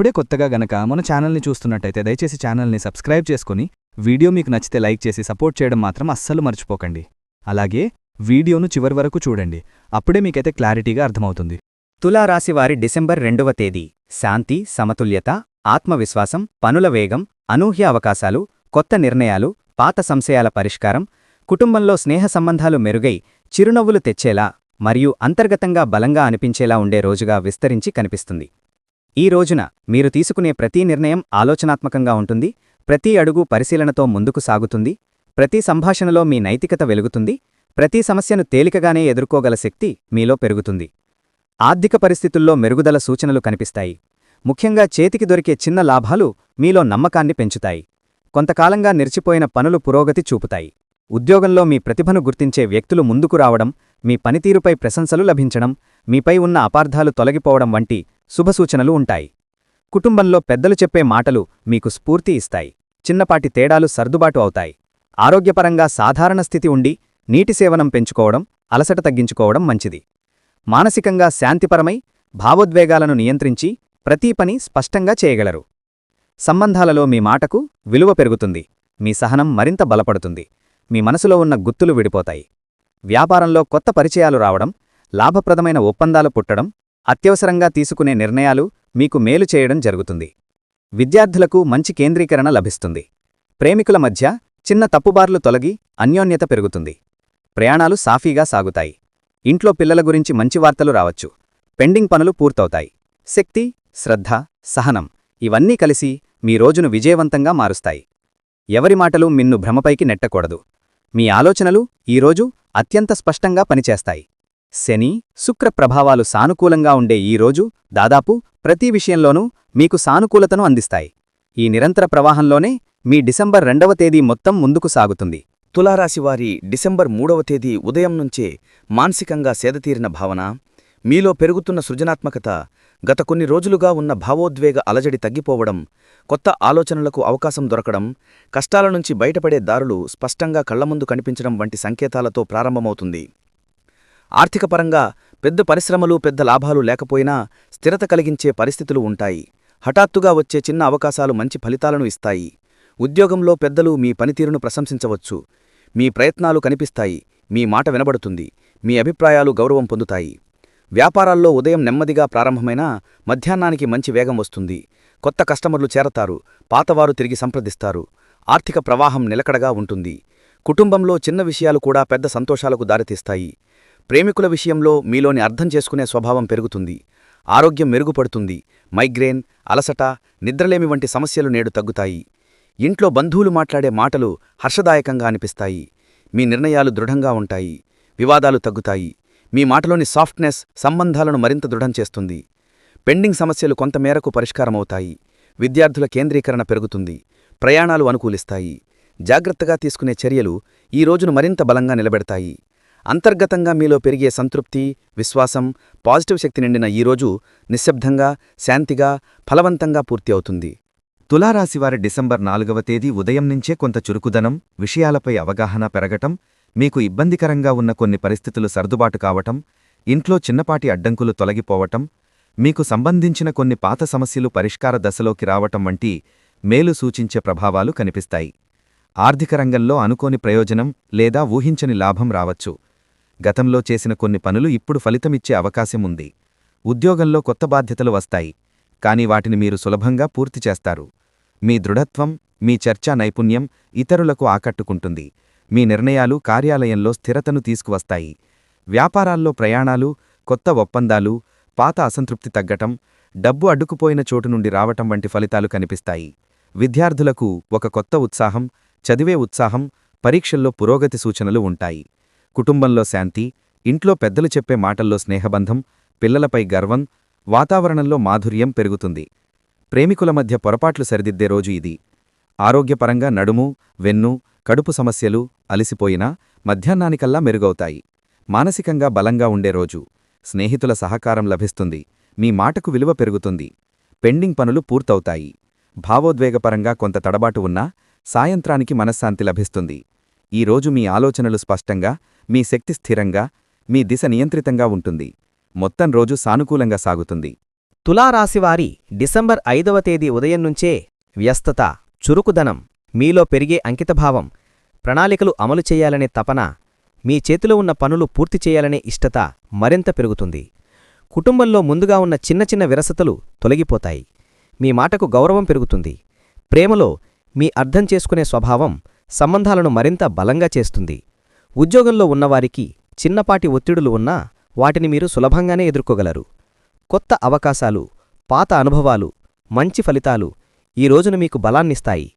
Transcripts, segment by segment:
ఇప్పుడే కొత్తగా గనక మన ఛానల్ని చూస్తున్నట్టయితే దయచేసి ఛానల్ని సబ్స్క్రైబ్ చేసుకుని వీడియో మీకు నచ్చితే లైక్ చేసి సపోర్ట్ చేయడం మాత్రం అస్సలు మర్చిపోకండి. అలాగే వీడియోను చివరి వరకు చూడండి. అప్పుడే మీకైతే క్లారిటీగా అర్థమవుతుంది. తులారాశివారి డిసెంబర్ రెండవ తేదీ. శాంతి సమతుల్యత ఆత్మవిశ్వాసం పనుల వేగం అనూహ్య అవకాశాలు కొత్త నిర్ణయాలు పాత సంశయాల పరిష్కారం కుటుంబంలో స్నేహ సంబంధాలు మెరుగై చిరునవ్వులు తెచ్చేలా మరియు అంతర్గతంగా బలంగా అనిపించేలా ఉండే రోజుగా విస్తరించి కనిపిస్తుంది. ఈ రోజున మీరు తీసుకునే ప్రతి నిర్ణయం ఆలోచనాత్మకంగా ఉంటుంది ప్రతి అడుగు పరిశీలనతో ముందుకు సాగుతుంది ప్రతి సంభాషణలో మీ నైతికత వెలుగుతుంది ప్రతి సమస్యను తేలికగానే ఎదుర్కోగల శక్తి మీలో పెరుగుతుంది. ఆర్థిక పరిస్థితుల్లో మెరుగుదల సూచనలు కనిపిస్తాయి. ముఖ్యంగా చేతికి దొరికే చిన్న లాభాలు మీలో నమ్మకాన్ని పెంచుతాయి. కొంతకాలంగా నిలిచిపోయిన పనులు పురోగతి చూపుతాయి. ఉద్యోగంలో మీ ప్రతిభను గుర్తించే వ్యక్తులు ముందుకు రావడం మీ పనితీరుపై ప్రశంసలు లభించడం మీపై ఉన్న అపార్థాలు తొలగిపోవడం వంటి శుభసూచనలు ఉంటాయి. కుటుంబంలో పెద్దలు చెప్పే మాటలు మీకు స్ఫూర్తి ఇస్తాయి. చిన్నపాటి తేడాలు సర్దుబాటు అవుతాయి. ఆరోగ్యపరంగా సాధారణ స్థితి ఉండి నీటి సేవనం పెంచుకోవడం అలసట తగ్గించుకోవడం మంచిది. మానసికంగా శాంతిపరమై భావోద్వేగాలను నియంత్రించి ప్రతీ పని స్పష్టంగా చేయగలరు. సంబంధాలలో మీ మాటకు విలువ పెరుగుతుంది. మీ సహనం మరింత బలపడుతుంది. మీ మనసులో ఉన్న గుత్తులు విడిపోతాయి. వ్యాపారంలో కొత్త పరిచయాలు రావడం లాభప్రదమైన ఒప్పందాలు పుట్టడం అత్యవసరంగా తీసుకునే నిర్ణయాలు మీకు మేలు చేయడం జరుగుతుంది. విద్యార్థులకు మంచి కేంద్రీకరణ లభిస్తుంది. ప్రేమికుల మధ్య చిన్న తప్పుబార్లు తొలగి అన్యోన్యత పెరుగుతుంది. ప్రయాణాలు సాఫీగా సాగుతాయి. ఇంట్లో పిల్లల గురించి మంచి వార్తలు రావచ్చు. పెండింగ్ పనులు పూర్తవుతాయి. శక్తి శ్రద్ధ సహనం ఇవన్నీ కలిసి మీ రోజును విజయవంతంగా మారుస్తాయి. ఎవరి మాటలు మిన్ను భ్రమపైకి నెట్టకూడదు. మీ ఆలోచనలు ఈరోజు అత్యంత స్పష్టంగా పనిచేస్తాయి. శని శుక్ర ప్రభావాలు సానుకూలంగా ఉండే ఈ రోజు దాదాపు ప్రతి విషయంలోనూ మీకు సానుకూలతను అందిస్తాయి. ఈ నిరంతర ప్రవాహంలోనే మీ డిసెంబర్ రెండవ తేదీ మొత్తం ముందుకు సాగుతుంది. తులారాశివారి డిసెంబర్ మూడవ తేదీ ఉదయం నుంచే మానసికంగా సేదతీరిన భావన మీలో పెరుగుతున్న సృజనాత్మకత గత కొన్ని రోజులుగా ఉన్న భావోద్వేగ అలజడి తగ్గిపోవడం కొత్త ఆలోచనలకు అవకాశం దొరకడం కష్టాల నుంచి బయటపడే దారులు స్పష్టంగా కళ్ళముందు కనిపించడం వంటి సంకేతాలతో ప్రారంభమవుతుంది. ఆర్థికపరంగా పెద్ద పరిశ్రమలు పెద్ద లాభాలు లేకపోయినా స్థిరత కలిగించే పరిస్థితులు ఉంటాయి. హఠాత్తుగా వచ్చే చిన్న అవకాశాలు మంచి ఫలితాలను ఇస్తాయి. ఉద్యోగంలో పెద్దలు మీ పనితీరును ప్రశంసించవచ్చు. మీ ప్రయత్నాలు కనిపిస్తాయి. మీ మాట వినబడుతుంది. మీ అభిప్రాయాలు గౌరవం పొందుతాయి. వ్యాపారాల్లో ఉదయం నెమ్మదిగా ప్రారంభమైనా మధ్యాహ్నానికి మంచి వేగం వస్తుంది. కొత్త కస్టమర్లు చేరతారు. పాతవారు తిరిగి సంప్రదిస్తారు. ఆర్థిక ప్రవాహం నిలకడగా ఉంటుంది. కుటుంబంలో చిన్న విషయాలు కూడా పెద్ద సంతోషాలకు దారితీస్తాయి. ప్రేమికుల విషయంలో మీలోని అర్థం చేసుకునే స్వభావం పెరుగుతుంది. ఆరోగ్యం మెరుగుపడుతుంది. మైగ్రేన్ అలసట నిద్రలేమి వంటి సమస్యలు నేడు తగ్గుతాయి. ఇంట్లో బంధువులు మాట్లాడే మాటలు హర్షదాయకంగా అనిపిస్తాయి. మీ నిర్ణయాలు దృఢంగా ఉంటాయి. వివాదాలు తగ్గుతాయి. మీ మాటలోని సాఫ్ట్నెస్ సంబంధాలను మరింత దృఢం చేస్తుంది. పెండింగ్ సమస్యలు కొంతమేరకు పరిష్కారమవుతాయి. విద్యార్థుల కేంద్రీకరణ పెరుగుతుంది. ప్రయాణాలు అనుకూలిస్తాయి. జాగ్రత్తగా తీసుకునే చర్యలు ఈ రోజును మరింత బలంగా నిలబెడతాయి. అంతర్గతంగా మీలో పెరిగే సంతృప్తి విశ్వాసం పాజిటివ్ శక్తి నిండిన ఈరోజు నిశ్శబ్దంగా శాంతిగా ఫలవంతంగా పూర్తి అవుతుంది. తులారాశివారి డిసెంబర్ నాలుగవ తేదీ ఉదయం నుంచే కొంత చురుకుదనం విషయాలపై అవగాహన పెరగటం మీకు ఇబ్బందికరంగా ఉన్న కొన్ని పరిస్థితులు సర్దుబాటు కావటం ఇంట్లో చిన్నపాటి అడ్డంకులు తొలగిపోవటం మీకు సంబంధించిన కొన్ని పాత సమస్యలు పరిష్కార దశలోకి రావటం వంటి మేలు సూచించే ప్రభావాలు కనిపిస్తాయి. ఆర్థిక రంగంలో అనుకోని ప్రయోజనం లేదా ఊహించని లాభం రావచ్చు. గతంలో చేసిన కొన్ని పనులు ఇప్పుడు ఫలితమిచ్చే అవకాశం ఉంది ఉద్యోగంలో కొత్త బాధ్యతలు వస్తాయి కాని వాటిని మీరు సులభంగా పూర్తి చేస్తారు. మీ దృఢత్వం మీ చర్చా నైపుణ్యం ఇతరులకు ఆకట్టుకుంటుంది. మీ నిర్ణయాలు కార్యాలయంలో స్థిరతను తీసుకువస్తాయి. వ్యాపారాల్లో ప్రయాణాలు కొత్త ఒప్పందాలు పాత అసంతృప్తి తగ్గటం డబ్బు అడ్డుకుపోయిన చోటు నుండి రావటం వంటి ఫలితాలు కనిపిస్తాయి. విద్యార్థులకు ఒక కొత్త ఉత్సాహం చదివే ఉత్సాహం పరీక్షల్లో పురోగతి సూచనలు ఉంటాయి. కుటుంబంలో శాంతి ఇంట్లో పెద్దలు చెప్పే మాటల్లో స్నేహబంధం పిల్లలపై గర్వం వాతావరణంలో మాధుర్యం పెరుగుతుంది. ప్రేమికుల మధ్య పొరపాట్లు సరిదిద్దే రోజు ఇది. ఆరోగ్యపరంగా నడుము వెన్ను కడుపు సమస్యలు అలిసిపోయినా మధ్యాహ్నానికల్లా మెరుగవుతాయి. మానసికంగా బలంగా ఉండే రోజు. స్నేహితుల సహకారం లభిస్తుంది. మీ మాటకు విలువ పెరుగుతుంది. పెండింగ్ పనులు పూర్తవుతాయి. భావోద్వేగపరంగా కొంత తడబాటు ఉన్నా సాయంత్రానికి మనశ్శాంతి లభిస్తుంది. ఈ రోజు మీ ఆలోచనలు స్పష్టంగా మీ శక్తి స్థిరంగా మీ దిశ నియంత్రితంగా ఉంటుంది. మొత్తం రోజు సానుకూలంగా సాగుతుంది. తులారాశివారి డిసెంబర్ ఐదవ తేదీ ఉదయం నుంచే వ్యస్తత చురుకుదనం మీలో పెరిగే అంకితభావం ప్రణాళికలు అమలు చేయాలనే తపన మీ చేతిలో ఉన్న పనులు పూర్తి చేయాలనే ఇష్టత మరింత పెరుగుతుంది. కుటుంబంలో ముందుగా ఉన్న చిన్న చిన్న విరసతలు తొలగిపోతాయి. మీ మాటకు గౌరవం పెరుగుతుంది. ప్రేమలో మీ అర్థం చేసుకునే స్వభావం సంబంధాలను మరింత బలంగా చేస్తుంది. ఉద్యోగంలో ఉన్నవారికి చిన్నపాటి ఒత్తిడులు ఉన్నా వాటిని మీరు సులభంగానే ఎదుర్కోగలరు. కొత్త అవకాశాలు పాత అనుభవాలు మంచి ఫలితాలు ఈ రోజున మీకు బలాన్నిస్తాయి.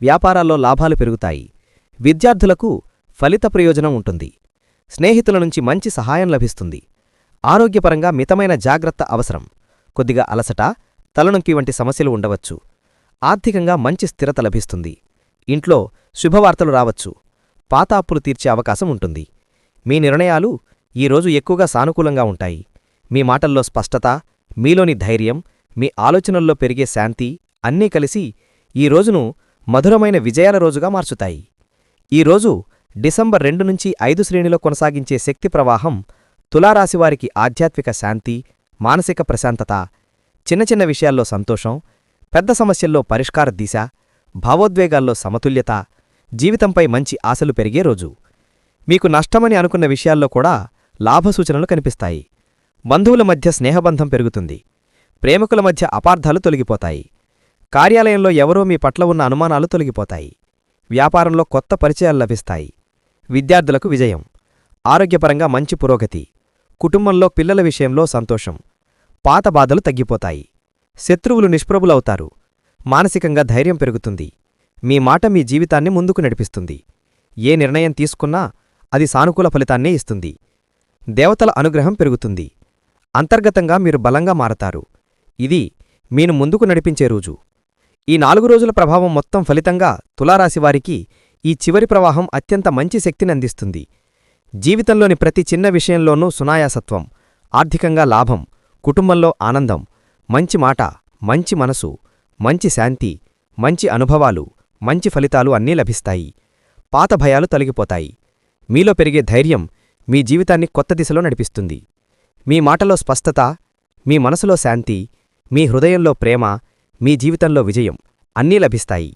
వ్యాపారాల్లో లాభాలు పెరుగుతాయి. విద్యార్థులకు ఫలిత ప్రయోజనం ఉంటుంది. స్నేహితుల నుంచి మంచి సహాయం లభిస్తుంది. ఆరోగ్యపరంగా మితమైన జాగ్రత్త అవసరం. కొద్దిగా అలసట తలనొంకి వంటి సమస్యలు ఉండవచ్చు. ఆర్థికంగా మంచి స్థిరత లభిస్తుంది. ఇంట్లో శుభవార్తలు రావచ్చు. పాత అప్పులు తీర్చే అవకాశం ఉంటుంది. మీ నిర్ణయాలు ఈరోజు ఎక్కువగా సానుకూలంగా ఉంటాయి. మీ మాటల్లో స్పష్టత మీలోని ధైర్యం మీ ఆలోచనల్లో పెరిగే శాంతి అన్నీ కలిసి ఈ రోజును మధురమైన విజయాల రోజుగా మార్చుతాయి. ఈరోజు డిసెంబర్ రెండు నుంచి ఐదు శ్రేణిలో కొనసాగించే శక్తి ప్రవాహం తులారాశివారికి ఆధ్యాత్మిక శాంతి మానసిక ప్రశాంతత చిన్న చిన్న విషయాల్లో సంతోషం పెద్ద సమస్యల్లో పరిష్కార దిశ భావోద్వేగాల్లో సమతుల్యత జీవితంపై మంచి ఆశలు పెరిగే రోజు. మీకు నష్టమని అనుకున్న విషయాల్లో కూడా లాభసూచనలు కనిపిస్తాయి. బంధువుల మధ్య స్నేహబంధం పెరుగుతుంది. ప్రేమికుల మధ్య అపార్థాలు తొలగిపోతాయి. కార్యాలయంలో ఎవరో మీ పట్ల ఉన్న అనుమానాలు తొలగిపోతాయి. వ్యాపారంలో కొత్త పరిచయాలు లభిస్తాయి. విద్యార్థులకు విజయం. ఆరోగ్యపరంగా మంచి పురోగతి. కుటుంబంలో పిల్లల విషయంలో సంతోషం. పాత బాధలు తగ్గిపోతాయి. శత్రువులు నిష్ప్రభులవుతారు. మానసికంగా ధైర్యం పెరుగుతుంది. మీ మాట మీ జీవితాన్ని ముందుకు నడిపిస్తుంది. ఏ నిర్ణయం తీసుకున్నా అది సానుకూల ఫలితాన్నే ఇస్తుంది. దేవతల అనుగ్రహం పెరుగుతుంది. అంతర్గతంగా మీరు బలంగా మారతారు. ఇది మీను ముందుకు నడిపించే రోజు. ఈ నాలుగు రోజుల ప్రభావం మొత్తం ఫలితంగా తులారాశివారికి ఈ చివరి ప్రవాహం అత్యంత మంచి శక్తిని అందిస్తుంది. జీవితంలోని ప్రతి చిన్న విషయంలోనూ సునాయాసత్వం ఆర్థికంగా లాభం కుటుంబంలో ఆనందం మంచి మాట మంచి మనసు మంచి శాంతి మంచి అనుభవాలు మంచి ఫలితాలు అన్నీ లభిస్తాయి. పాత భయాలు తొలగిపోతాయి. మీలో పెరిగే ధైర్యం మీ జీవితాన్ని కొత్త దిశలో నడిపిస్తుంది. మీ మాటలో స్పష్టత మీ మనసులో శాంతి మీ హృదయంలో ప్రేమ మీ జీవితంలో విజయం అన్నీ లభిస్తాయి.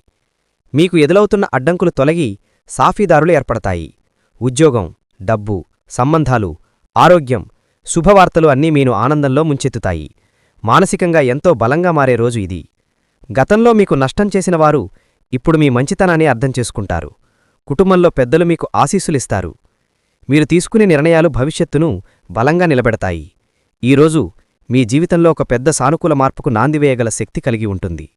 మీకు ఎదులవుతున్న అడ్డంకులు తొలగి సాఫీదారులు ఏర్పడతాయి. ఉద్యోగం డబ్బు సంబంధాలు ఆరోగ్యం శుభవార్తలు అన్నీ మీను ఆనందంలో ముంచెత్తుతాయి. మానసికంగా ఎంతో బలంగా మారే రోజు ఇది. గతంలో మీకు నష్టం చేసిన వారు ఇప్పుడు మీ మంచితనాన్ని అర్థం చేసుకుంటారు. కుటుంబంలో పెద్దలు మీకు ఆశీస్సులిస్తారు. మీరు తీసుకునే నిర్ణయాలు భవిష్యత్తును బలంగా నిలబెడతాయి. ఈరోజు మీ జీవితంలో ఒక పెద్ద సానుకూల మార్పుకు నాందివేయగల శక్తి కలిగి ఉంటుంది.